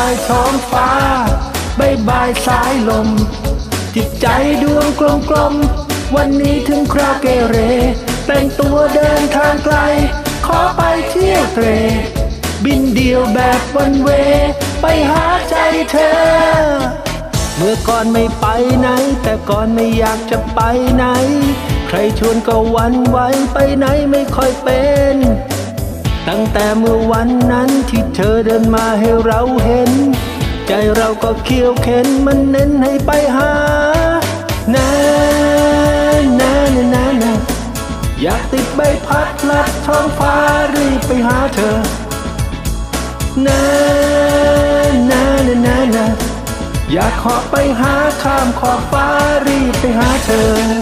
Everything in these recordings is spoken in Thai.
ายท้องฟ้าบายบายสายลม จิตใจดวงกลมกลม วันนี้ถึงคราเกเรแต่งตัวเดินทางไกล ขอไปเที่ยวเตร บินเดียวแบบวันเว ไปหาใจเธอ เมื่อก่อนไม่ไปไหน แต่ก่อนไม่อยากจะไปไหน ใครชวนก็วันไหวไปไหนไม่ค่อยเป็น ตั้งแต่เมื่อวันนั้นที่เธอเดินมาให้เราเห็น ใจเราก็เคี้ยวเข็นมันเน้นให้ไปหานานานานานาอยากติดใบพัดลัดท้องฟ้ารีบไปหาเธอนานานานานาอยากขอไปหาข้ามขอบฟ้ารีบไปหาเธอ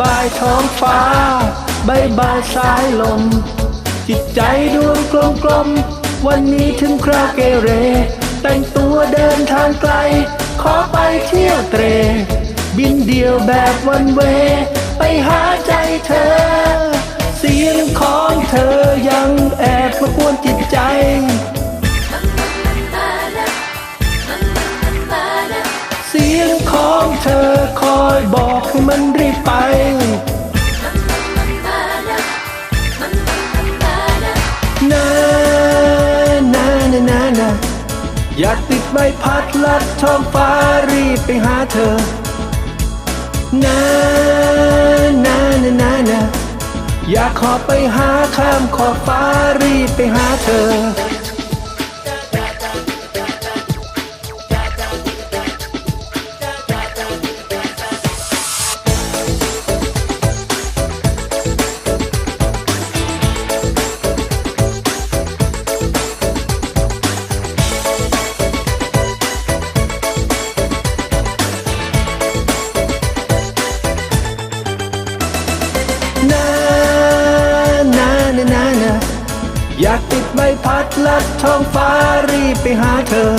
บายบท้องฟ้าบายบายสายลม จิตใจดวงกลมกลม วันนี้ถึงคราวเกเร แต่งตัวเดินทางไกล ขอไปเที่ยวเตร บินเดียวแบบวันเว ไปหาใจเธอ เสียงของเธอยังแอบมากวนจิตใจ อยากติดใบพัดลัดท้องฟ้ารีบไปหาเธอนานานานานาอยากขอไปหาข้ามขอบฟ้ารีบไปหาเธอ อยากติดใบพัดลัดท้องฟ้ารีบไปหาเธอ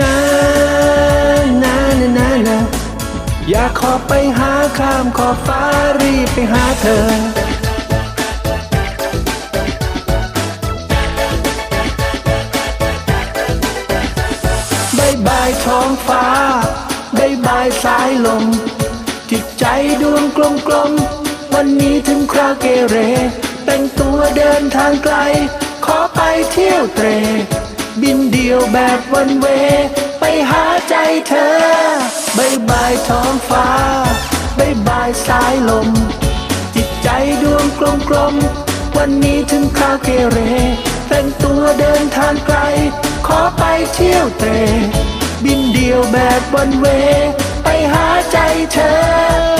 นานานานานาอยากขอไปหาข้ามขอบฟ้ารีบไปหาเธอ บายบายท้องฟ้า บายบายสายลม จิตใจดวงกลมกลมๆวันนี้ถึงคราวเกเร แต่งตัว เดินทางไกล ขอไปเที่ยวเตร บินเดียวแบบวันเว ไปหาใจเธอบายบายท้องฟ้าบายบายสายลม จิตใจดวงกลมกลม วันนี้ถึงคราวเกเร แต่งตัวเดินทางไกล ขอไปเที่ยวเตร บินเดียวแบบวันเว ไปหาใจเธอ